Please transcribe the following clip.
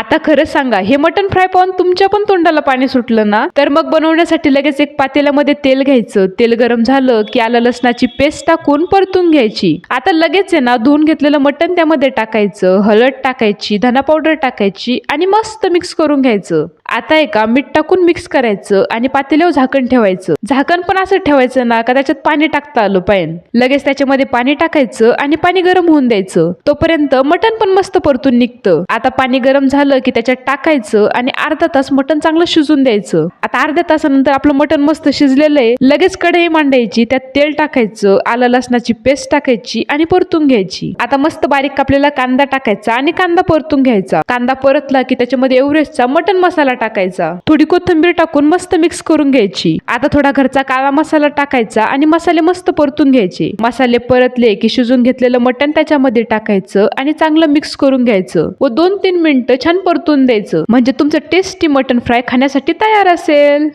आता खरं सांगा हे मटन फ्राय पाहून तुमच्या पण तोंडाला पाणी सुटलं ना? तर मग बनवण्यासाठी लगेच एक पातेल्यामध्ये तेल घ्यायचं. तेल गरम झालं की आलं लसणाची पेस्ट टाकून परतून घ्यायची. आता लगेच आहे ना धुवून घेतलेलं मटन त्यामध्ये टाकायचं. हळद टाकायची धना पावडर टाकायची आणि मस्त मिक्स करून घ्यायचं. आता एका मीठ टाकून मिक्स करायचं आणि पातेल्यावर झाकण ठेवायचं. झाकण पण असं ठेवायचं ना का त्याच्यात पाणी टाकता आलं पाहिजे. लगेच त्याच्यामध्ये पाणी टाकायचं आणि पाणी गरम होऊन द्यायचं. तोपर्यंत मटण पण मस्त परतून निघतं. आता पाणी गरम झालं की त्याच्यात टाकायचं आणि अर्धा तास मटण चांगलं शिजून द्यायचं. आता अर्ध्या तासानंतर आपलं मटण मस्त शिजलेलं आहे. लगेच कढई मांडायची त्यात तेल टाकायचं आलं लसणाची पेस्ट टाकायची आणि परतून घ्यायची. आता मस्त बारीक कापलेला कांदा टाकायचा आणि कांदा परतून घ्यायचा. कांदा परतला की त्याच्यामध्ये एव्हरेस्टचा मटण मसाला टाकायचा. थोडी कोथिंबीर टाकून मस्त मिक्स करून घ्यायची. आता थोडा घरचा काळा मसाला टाकायचा आणि मसाले मस्त परतून घ्यायचे. मसाले परतले की शिजून घेतलेलं मटण त्याच्यामध्ये टाकायचं आणि चांगलं मिक्स करून घ्यायचं. व दोन तीन मिनिटं छान परतून द्यायचं. म्हणजे तुमचं टेस्टी मटण फ्राय खाण्यासाठी तयार असेल.